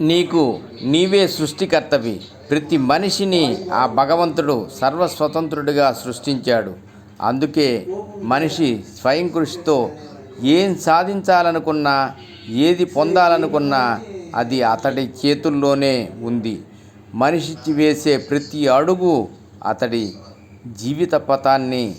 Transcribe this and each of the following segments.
నీకు నీవే సృష్టికర్తవి. ప్రతి మనిషిని ఆ భగవంతుడు సర్వస్వతంత్రుడిగా సృష్టించాడు. అందుకే మనిషి స్వయం కృషితో ఏం సాధించాలనుకున్నా ఏది పొందాలనుకున్నా అది అతడి చేతుల్లోనే ఉంది. మనిషి వేసే ప్రతి అడుగు అతడి జీవిత పథాన్ని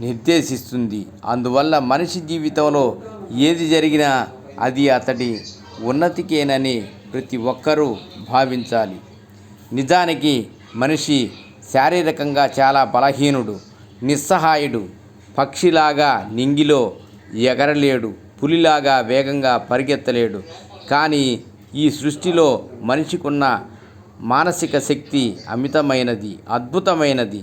నిర్దేశిస్తుంది. అందువల్ల మనిషి జీవితంలో ఏది జరిగినా అది అతడి ఉన్నతికేనని ప్రతి ఒక్కరూ భావించాలి. నిజానికి మనిషి శారీరకంగా చాలా బలహీనుడు నిస్సహాయుడు పక్షిలాగా నింగిలో ఎగరలేడు పులిలాగా వేగంగా పరిగెత్తలేడు. కానీ ఈ సృష్టిలో మనిషికున్న మానసిక శక్తి అమితమైనది అద్భుతమైనది.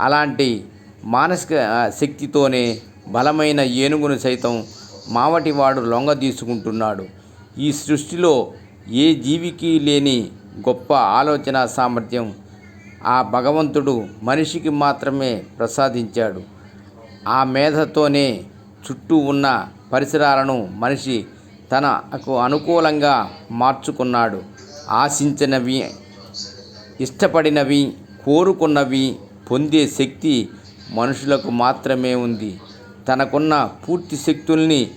అలాంటి మానసిక శక్తితోనే బలమైన ఏనుగును సైతం మావటివాడు లొంగ తీసుకుంటున్నాడు ఈ సృష్టిలో ఏ జీవికి లేని గొప్ప ఆలోచన సామర్థ్యం ఆ భగవంతుడు మనిషికి మాత్రమే ప్రసాదించాడు. ఆ మేధతోనే చుట్టూ ఉన్న పరిసరాలను మనిషి తనకు అనుకూలంగా మార్చుకున్నాడు. ఆశించినవి ఇష్టపడినవి కోరుకున్నవి పొందే శక్తి మనుషులకు మాత్రమే ఉంది. తనకున్న పూర్తి శక్తుల్ని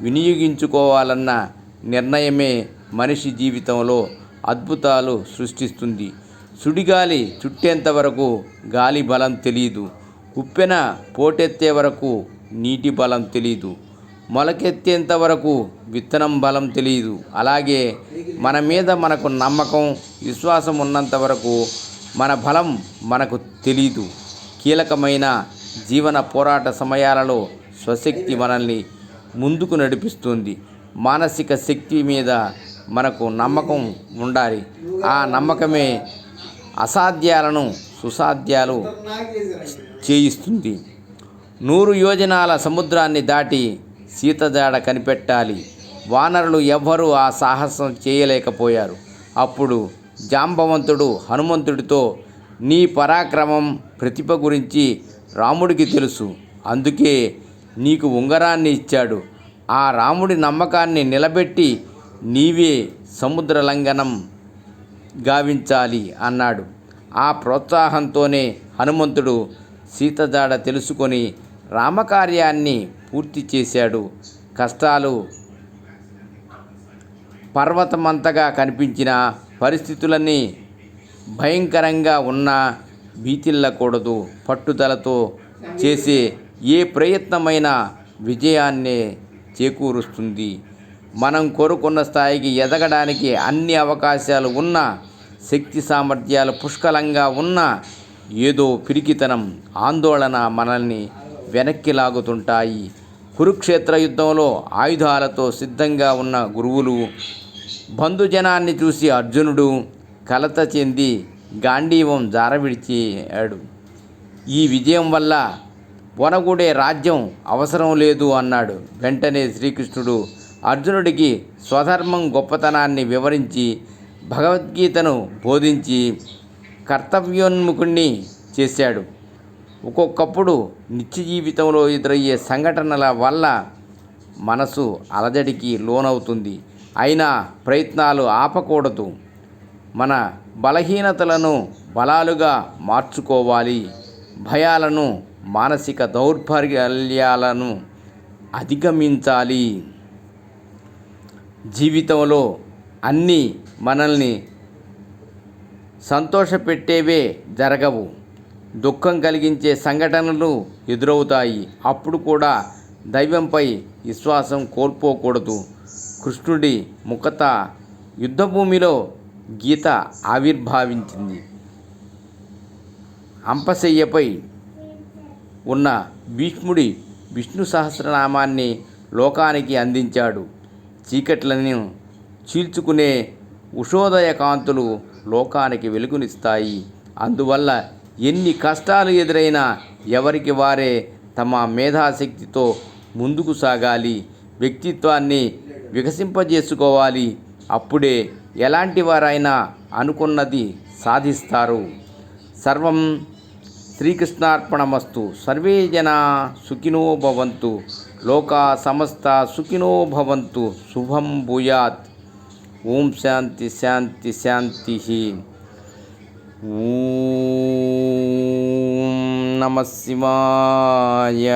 వినియోగించుకోవాలన్న నిర్ణయమే మనిషి జీవితంలో అద్భుతాలు సృష్టిస్తుంది. సుడిగాలి చుట్టేంత వరకు గాలి బలం తెలియదు ఉప్పెన పోటెత్తే వరకు నీటి బలం తెలియదు మొలకెత్తేంత వరకు విత్తనం బలం తెలియదు అలాగే మన మీద మనకు నమ్మకం విశ్వాసం ఉన్నంత వరకు మన బలం మనకు తెలియదు కీలకమైన జీవన పోరాట సమయాలలో స్వశక్తి మనల్ని ముందుకు నడిపిస్తుంది. మానసిక శక్తి మీద మనకు నమ్మకం ఉండాలి. ఆ నమ్మకమే అసాధ్యాలను సుసాధ్యాలు చేయిస్తుంది. నూరు యోజనాల సముద్రాన్ని దాటి సీతజాడ కనిపెట్టాలి. వానరులు ఎవ్వరూ ఆ సాహసం చేయలేకపోయారు. అప్పుడు జాంబవంతుడు హనుమంతుడితో నీ పరాక్రమం ప్రతిభ గురించి రాముడికి తెలుసు. అందుకే నీకు ఉంగరాన్ని ఇచ్చాడు. ఆ రాముడి నమ్మకాన్ని నిలబెట్టి నీవే సముద్ర లంఘనం గావించాలి అన్నాడు. ఆ ప్రోత్సాహంతోనే హనుమంతుడు సీతజాడ తెలుసుకొని రామకార్యాన్ని పూర్తి చేశాడు. కష్టాలు పర్వతమంతగా కనిపించిన పరిస్థితులన్నీ భయంకరంగా ఉన్నా భీతిల్లకూడదు. పట్టుదలతో చేసే ఏ ప్రయత్నమైనా విజయాన్నే చేకూరుస్తుంది. మనం కోరుకున్న స్థాయికి ఎదగడానికి అన్ని అవకాశాలు ఉన్న శక్తి సామర్థ్యాలు పుష్కలంగా ఉన్న ఏదో పిరికితనం ఆందోళన మనల్ని వెనక్కి లాగుతుంటాయి. కురుక్షేత్ర యుద్ధంలో ఆయుధాలతో సిద్ధంగా ఉన్న గురువులు బంధుజనాన్ని చూసి అర్జునుడు కలత చెంది గాంధీవం జారవిడిచాడు. ఈ విజయం వల్ల వనగూడే రాజ్యం అవసరం లేదు అన్నాడు. వెంటనే శ్రీకృష్ణుడు అర్జునుడికి స్వధర్మం గొప్పతనాన్ని వివరించి భగవద్గీతను బోధించి కర్తవ్యోన్ముఖుణ్ణి చేశాడు. ఒక్కొక్కప్పుడు నిత్య జీవితంలో ఎదురయ్యే సంఘటనల వల్ల మనసు అలజడికి లోనవుతుంది. అయినా ప్రయత్నాలు ఆపకూడదు. మన బలహీనతలను బలాలుగా మార్చుకోవాలి. భయాలను మానసిక దౌర్బల్యాలను అధిగమించాలి. జీవితంలో అన్నీ మనల్ని సంతోషపెట్టేవే జరగవు. దుఃఖం కలిగించే సంఘటనలు ఎదురవుతాయి. అప్పుడు కూడా దైవంపై విశ్వాసం కోల్పోకూడదు. కృష్ణుడి ముఖత యుద్ధభూమిలో గీత ఆవిర్భావించింది. అంపశయ్యపై ఉన్న భీష్ముడి విష్ణు సహస్రనామాన్ని లోకానికి అందించాడు. చీకట్లను చీల్చుకునే ఉషోదయ కాంతులు లోకానికి వెలుగునిస్తాయి. అందువల్ల ఎన్ని కష్టాలు ఎదురైనా ఎవరికి వారే తమ మేధాశక్తితో ముందుకు సాగాలి. వ్యక్తిత్వాన్ని వికసింపజేసుకోవాలి. అప్పుడే ఎలాంటి వారైనా అనుకున్నది సాధిస్తారు. సర్వం श्रीकृष्णापणमस्तु सर्वे जना सुखिनो भवन्तु। लोका समस्ता सुखिनो भवन्तु। शुभम भूयात। ओम शांति शांति शांति ही नमः शिवाय।